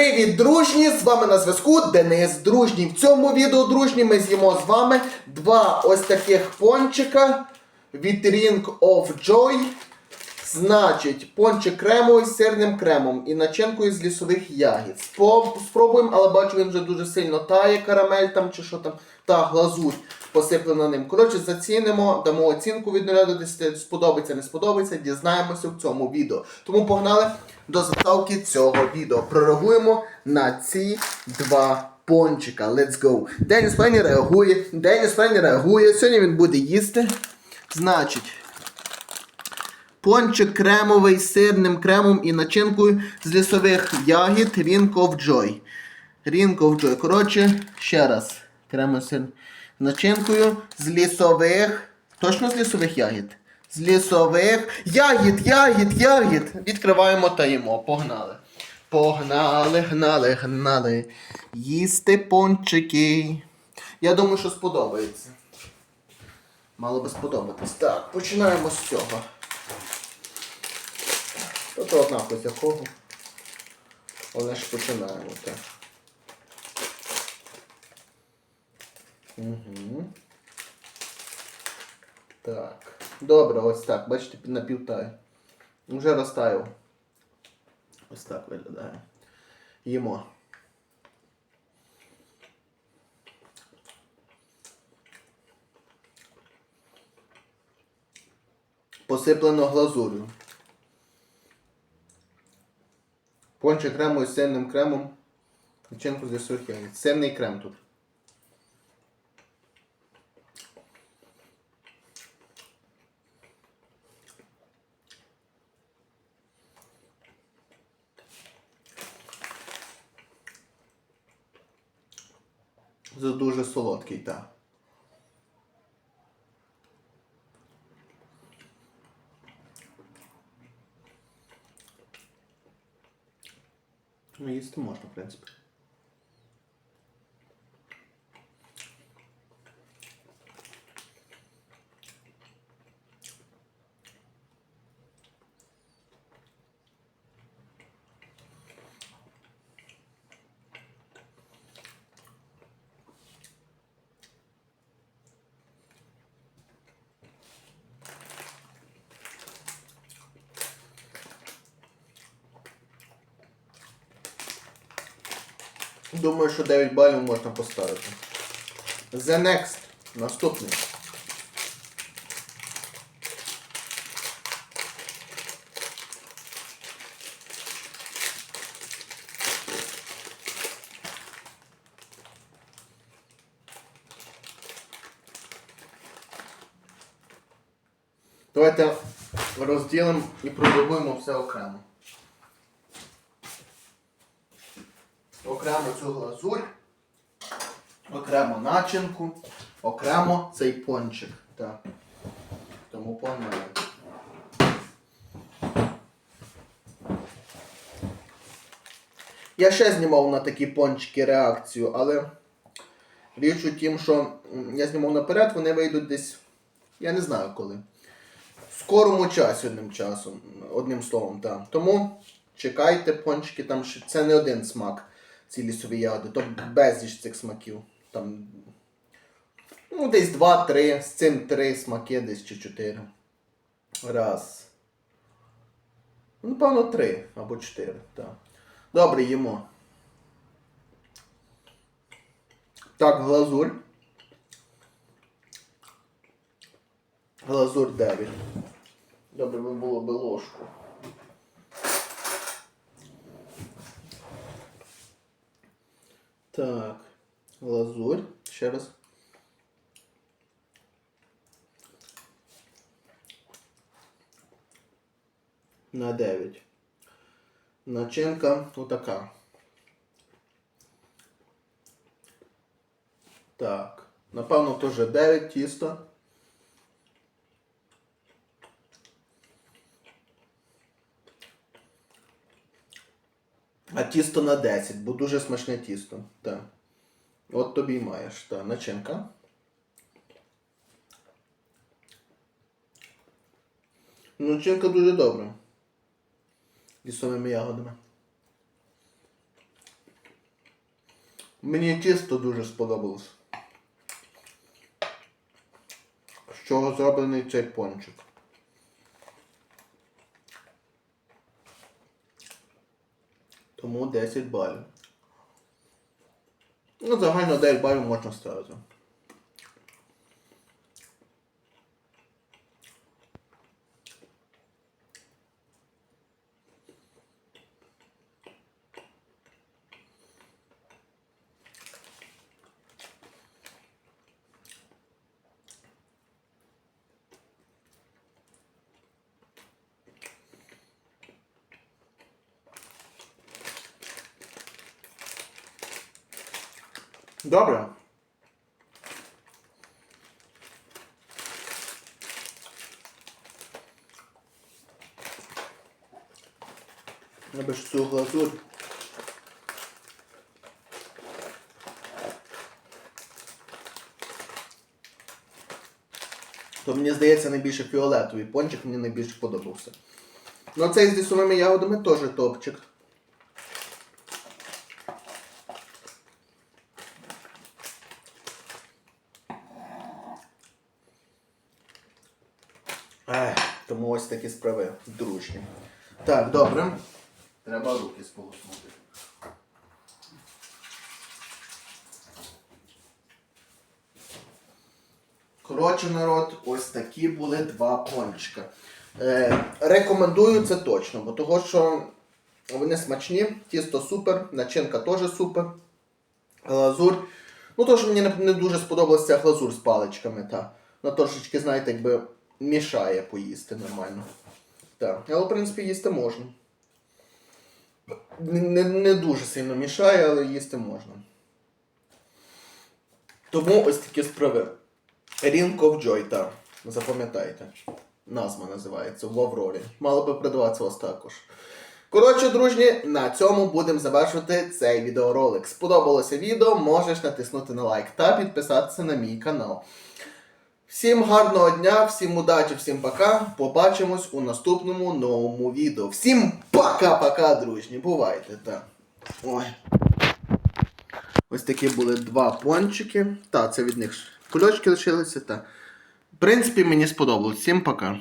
Привіт, дружні! З вами на зв'язку Денис Дружній. В цьому відео, дружні, ми з'їмо з вами два ось таких пончика від Ring of Joy. Значить, пончик кремовий з сирним кремом і начинкою з лісових ягід. Спробуємо, але бачу, він вже дуже сильно тає карамель там чи що там, та глазурь посиплена ним. Коротше, зацінимо, дамо оцінку від 0 до 10. Сподобається, не сподобається, дізнаємося в цьому відео. Тому погнали до заставки цього відео. Прореагуємо на ці два пончика. Let's go. Деніс Фенні реагує. Деніс Фенні реагує. Сьогодні він буде їсти. Значить. Пончик кремовий з сирним кремом і начинкою з лісових ягід of Joy. Коротше, ще раз. Кремо з начинкою з лісових. Точно з лісових ягід? З лісових. Ягід, ягід, ягід. Відкриваємо та їмо. Погнали. Погнали, гнали, гнали. Їсти пончики. Я думаю, що сподобається. Мало би сподобатись. Так, починаємо з цього. Тут однаково з якого. Але ж починаємо так. Угу. Так. Добре, ось так. Бачите, напівтаю. Вже розтаяв. Ось так виглядає. Їмо. Посиплено глазур'ю. Пончик кремовий з сирним кремом. Начинку з ягід. Сирний крем тут. Це дуже солодкий, так. Ну, їсти можна, в принципі. Думаю, що 9 балів можна поставити. The next. Наступний. Давайте розділимо і продивуємо все окремо. Окремо цю глазурь, окремо начинку, окремо цей пончик. Так. Тому погнали. Я ще знімав на такі пончики реакцію, але річ у тім, що я знімав наперед, вони вийдуть десь, я не знаю коли. В скорому часі одним часом, одним словом, так. Тому чекайте пончики, там ще це не один смак ці лісові ягоди, то безліч цих смаків. Там, ну, десь два-три, з цим три смаки, десь чи чотири. Раз. Ну, Напевно, три або чотири. Так. Добре, їмо. Так, глазурь. Глазурь 9. Добре би було би ложку. Так, глазурь. Ще раз. На 9. Начинка отака. Так. Напевно, теж 9 тісто. Тісто на 10, бо дуже смачне тісто. Так. От тобі й маєш. Та, начинка. Начинка дуже добра. Лісовими ягодами. Мені тісто дуже сподобалось. З чого зроблений цей пончик. Тому 10 балів. Ну, загально 9 балів можна ставити. Добре. Любиш цю глазурь. То мені здається найбільше фіолетовий пончик мені найбільше подобався. Ну цей з лісовими ягодами теж топчик. Ех, тому ось такі справи дружні. Так, добре. Треба руки сполоснути. Коротше, народ, ось такі були два пончика. Е, рекомендую це точно, бо того, що вони смачні, тісто супер, начинка теж супер. Глазур. Ну, то, що мені не, дуже сподобалася глазур з паличками, та. Вона трошечки, знаєте, якби мішає поїсти нормально. Так. Але, в принципі, їсти можна. Не, не, дуже сильно мішає, але їсти можна. Тому ось такі справи. Ring of Joy, так. Запам'ятайте. Назва називається в Аврорі. Мало би продаватися ось також. Коротше, дружні, на цьому будемо завершувати цей відеоролик. Сподобалося відео, можеш натиснути на лайк та підписатися на мій канал. Всім гарного дня, всім удачі, всім пока. Побачимось у наступному новому відео. Всім пока-пока, дружні. Бувайте, так. Ой. Ось такі були два пончики. Та, це від них кульочки лишилися. Та. В принципі, мені сподобалось. Всім пока.